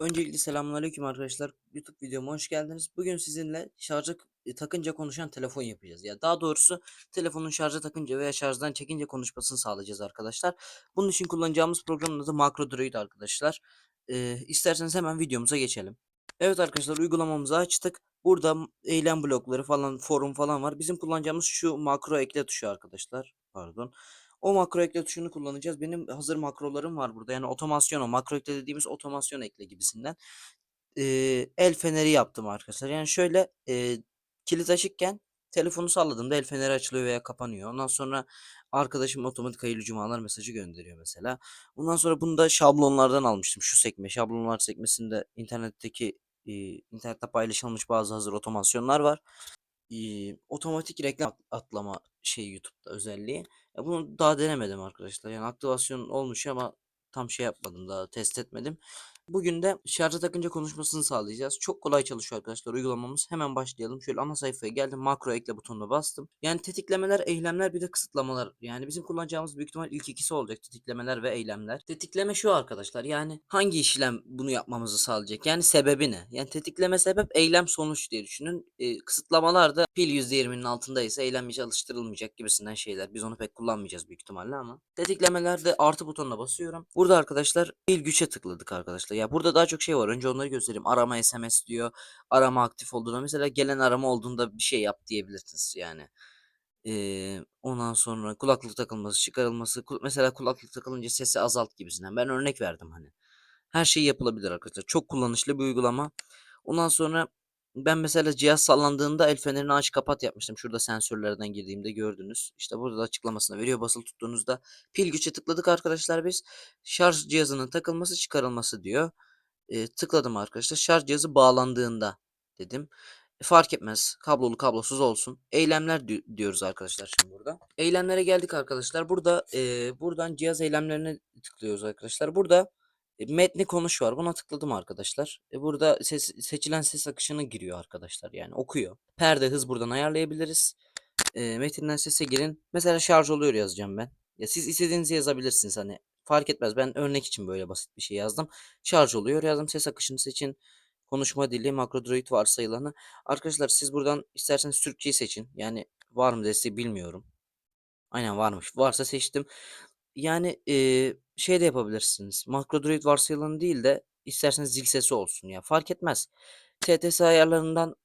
Öncelikle selamünaleyküm arkadaşlar. YouTube videoma hoş geldiniz. Bugün sizinle şarja e, takınca konuşan telefon yapacağız. Ya daha doğrusu telefonun şarja takınca veya şarjdan çekince konuşmasını sağlayacağız arkadaşlar. Bunun için kullanacağımız programın adı MacroDroid arkadaşlar. Ee, isterseniz hemen videomuza geçelim. Evet arkadaşlar uygulamamızı açtık. Burada eylem blokları falan, forum falan var. Bizim kullanacağımız şu makro ekle tuşu arkadaşlar. Pardon. O makro ekle tuşunu kullanacağız. Benim hazır makrolarım var burada. Yani otomasyon o. Makro ekle dediğimiz otomasyon ekle gibisinden. Eee, el feneri yaptım arkadaşlar. Yani şöyle eee, kilit açıkken telefonu salladığımda el feneri açılıyor veya kapanıyor. Ondan sonra arkadaşım otomatik hayırlı cumalar mesajı gönderiyor mesela. Ondan sonra bunu da şablonlardan almıştım. Şu sekme, şablonlar sekmesinde internetteki eee, internette paylaşılmış bazı hazır otomasyonlar var. İii, otomatik reklam at- atlama şey YouTube'da özelliği. Ya bunu daha denemedim arkadaşlar. Yani aktivasyon olmuş ama tam şey yapmadım daha test etmedim. Bugün de şarja takınca konuşmasını sağlayacağız. Çok kolay çalışıyor arkadaşlar uygulamamız. Hemen başlayalım. Şöyle ana sayfaya geldim. Makro ekle butonuna bastım. Yani tetiklemeler, eylemler bir de kısıtlamalar. Yani bizim kullanacağımız büyük ihtimal ilk ikisi olacak. Tetiklemeler ve eylemler. Tetikleme şu arkadaşlar. Yani hangi işlem bunu yapmamızı sağlayacak? Yani sebebi ne? Yani tetikleme sebep, eylem sonuç diye düşünün. Ee, kısıtlamalar da pil %20'nin altındaysa eylem hiç alıştırılmayacak gibisinden şeyler. Biz onu pek kullanmayacağız büyük ihtimalle ama. Tetiklemelerde artı butonuna basıyorum. Burada arkadaşlar pil güçe tıkladık arkadaşlar. Ya burada daha çok şey var. Önce onları göstereyim. Arama SMS diyor. Arama aktif olduğunda mesela gelen arama olduğunda bir şey yap diyebilirsiniz yani. Ee, ondan sonra kulaklık takılması, çıkarılması. Mesela kulaklık takılınca sesi azalt gibisinden. Ben örnek verdim hani. Her şey yapılabilir arkadaşlar. Çok kullanışlı bir uygulama. Ondan sonra ben mesela cihaz sallandığında el fenerini aç kapat yapmıştım. Şurada sensörlerden girdiğimde gördünüz. İşte burada da açıklamasını veriyor. Basılı tuttuğunuzda pil güçe tıkladık arkadaşlar biz. Şarj cihazının takılması çıkarılması diyor. Ee, tıkladım arkadaşlar. Şarj cihazı bağlandığında dedim. E, Fark etmez. Kablolu kablosuz olsun. Eylemler di- diyoruz arkadaşlar şimdi burada. Eylemlere geldik arkadaşlar. Burada e, buradan cihaz eylemlerine tıklıyoruz arkadaşlar. Burada e, metni konuş var. Buna tıkladım arkadaşlar. E, burada ses, seçilen ses akışını giriyor arkadaşlar. Yani okuyor. Perde hız buradan ayarlayabiliriz. E, metinden sese girin. Mesela şarj oluyor yazacağım ben. Ya siz istediğinizi yazabilirsiniz hani. Fark etmez. Ben örnek için böyle basit bir şey yazdım. Şarj oluyor yazdım. Ses akışını seçin. Konuşma dili, makrodroid varsayılanı. Arkadaşlar siz buradan isterseniz Türkçeyi seçin. Yani var mı desteği bilmiyorum. Aynen varmış. Varsa seçtim. Yani eee, şey de yapabilirsiniz. Makrodroid varsayılanı değil de isterseniz zil sesi olsun ya. Fark etmez. TTS ayarlarından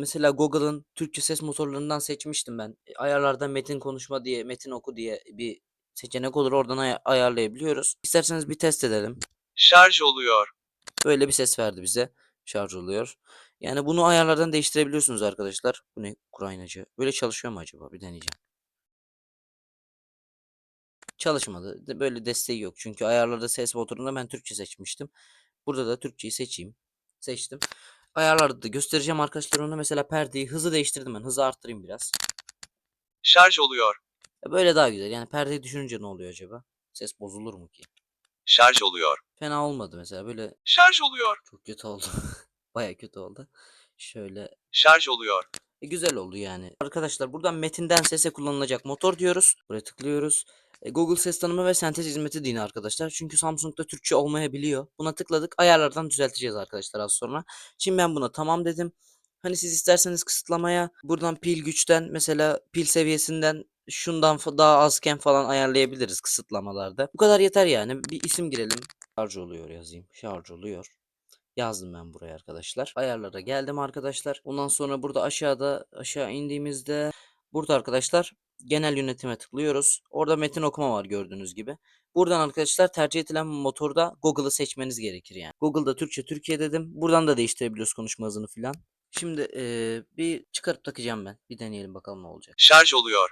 mesela Google'ın Türkçe ses motorlarından seçmiştim ben. E, Ayarlardan metin konuşma diye, metin oku diye bir seçenek olur. Oradan ay- ayarlayabiliyoruz. İsterseniz bir test edelim. Şarj oluyor. Böyle bir ses verdi bize. Şarj oluyor. Yani bunu ayarlardan değiştirebiliyorsunuz arkadaşlar. Bu ne Ukraynacı? Böyle çalışıyor mu acaba? Bir deneyeceğim. Çalışmadı. De- Böyle desteği yok. Çünkü ayarlarda ses motorunda ben Türkçe seçmiştim. Burada da Türkçeyi seçeyim. Seçtim. Ayarlarda da göstereceğim arkadaşlar onu. Mesela perdeyi hızı değiştirdim ben. Hızı arttırayım biraz. Şarj oluyor. Ya Böyle daha güzel. Yani perdeyi düşününce ne oluyor acaba? Ses bozulur mu ki? Şarj oluyor. Fena olmadı mesela. Böyle Şarj oluyor. çok kötü oldu. Baya kötü oldu. Şöyle Şarj oluyor. E, güzel oldu yani. Arkadaşlar buradan metinden sese kullanılacak motor diyoruz. Buraya tıklıyoruz. E, Google ses tanımı ve sentez hizmeti dini arkadaşlar. Çünkü Samsung'da Türkçe olmayabiliyor. Buna tıkladık. Ayarlardan düzelteceğiz arkadaşlar az sonra. Şimdi ben buna tamam dedim. Hani siz isterseniz kısıtlamaya buradan pil güçten mesela pil seviyesinden şundan daha azken falan ayarlayabiliriz kısıtlamalarda. Bu kadar yeter yani. Bir isim girelim. Şarj oluyor yazayım. Şarj oluyor. Yazdım ben buraya arkadaşlar. Ayarlara geldim arkadaşlar. Ondan sonra burada aşağıda aşağı indiğimizde burada arkadaşlar genel yönetime tıklıyoruz. Orada metin okuma var gördüğünüz gibi. Buradan arkadaşlar tercih edilen motorda Google'ı seçmeniz gerekir yani. Google'da Türkçe Türkiye dedim. Buradan da değiştirebiliyoruz konuşma hızını filan. Şimdi eee, bir çıkarıp takacağım ben. Bir deneyelim bakalım ne olacak. Şarj oluyor.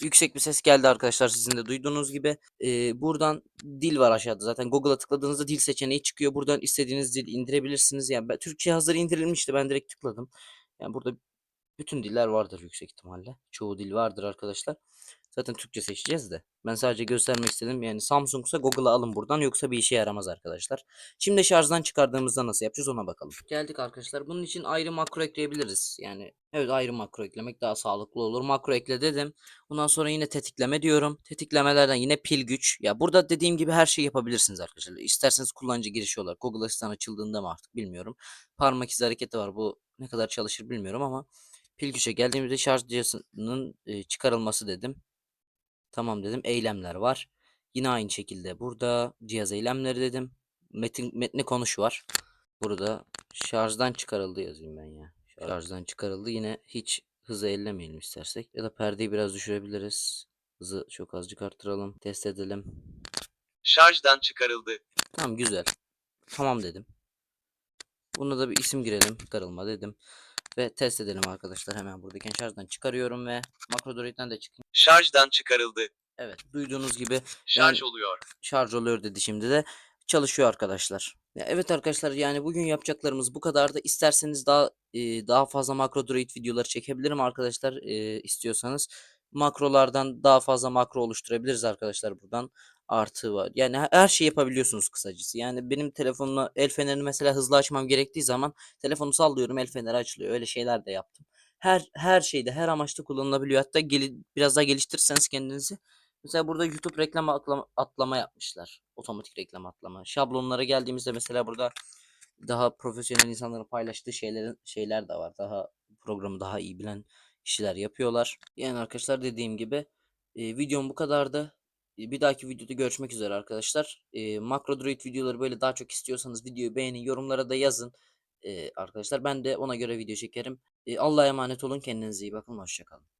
Yüksek bir ses geldi arkadaşlar sizin de duyduğunuz gibi. Ee, buradan dil var aşağıda zaten. Google'a tıkladığınızda dil seçeneği çıkıyor. Buradan istediğiniz dil indirebilirsiniz. Yani ben, Türkçe hazır indirilmişti. Ben direkt tıkladım. Yani burada bütün diller vardır yüksek ihtimalle. Çoğu dil vardır arkadaşlar. Zaten Türkçe seçeceğiz de. Ben sadece göstermek istedim. Yani Samsung'sa Google'a alın buradan yoksa bir işe yaramaz arkadaşlar. Şimdi şarjdan çıkardığımızda nasıl yapacağız ona bakalım. Geldik arkadaşlar. Bunun için ayrı makro ekleyebiliriz. Yani evet ayrı makro eklemek daha sağlıklı olur. Makro ekle dedim. Ondan sonra yine tetikleme diyorum. Tetiklemelerden yine pil güç. Ya burada dediğim gibi her şeyi yapabilirsiniz arkadaşlar. İsterseniz kullanıcı girişi olarak Google Asistan açıldığında mı artık bilmiyorum. Parmak izi hareketi var. Bu ne kadar çalışır bilmiyorum ama pil güçe geldiğimizde şarj cihazının e, çıkarılması dedim. Tamam dedim. Eylemler var. Yine aynı şekilde burada cihaz eylemleri dedim. Metin metni konuş var. Burada şarjdan çıkarıldı yazayım ben ya. Şarjdan çıkarıldı. Yine hiç hızı ellemeyelim istersek. Ya da perdeyi biraz düşürebiliriz. Hızı çok azıcık arttıralım. Test edelim. Şarjdan çıkarıldı. Tamam güzel. Tamam dedim. Buna da bir isim girelim. Çıkarılma dedim. Ve test edelim arkadaşlar. Hemen buradayken şarjdan çıkarıyorum ve makro droid'den de çıkayım. Şarjdan çıkarıldı. Evet duyduğunuz gibi Şarj Yani- oluyor. şarj oluyor dedi şimdi de çalışıyor arkadaşlar. Ya evet arkadaşlar yani bugün yapacaklarımız bu kadardı. İsterseniz daha e, daha fazla makro droid videoları çekebilirim arkadaşlar e, istiyorsanız. Makrolardan daha fazla makro oluşturabiliriz arkadaşlar buradan. Artı var. Yani he- her şeyi yapabiliyorsunuz kısacası. Yani benim telefonumla el fenerini mesela hızlı açmam gerektiği zaman telefonu sallıyorum el feneri açılıyor. Öyle şeyler de yaptım. Her her şeyde her amaçta kullanılabiliyor. Hatta geli, biraz daha geliştirirseniz kendinizi Mesela burada YouTube reklam atlama, atlama yapmışlar. Otomatik reklam atlama. Şablonlara geldiğimizde mesela burada daha profesyonel insanların paylaştığı şeylerin şeyler de var. Daha programı daha iyi bilen kişiler yapıyorlar. Yani arkadaşlar dediğim gibi e, videom bu kadardı. Bir dahaki videoda görüşmek üzere arkadaşlar. E, Makro Droid videoları böyle daha çok istiyorsanız videoyu beğenin, yorumlara da yazın. Arkadaşlar ben de ona göre video çekerim. Allah'a emanet olun. Kendinize iyi bakın. Hoşçakalın.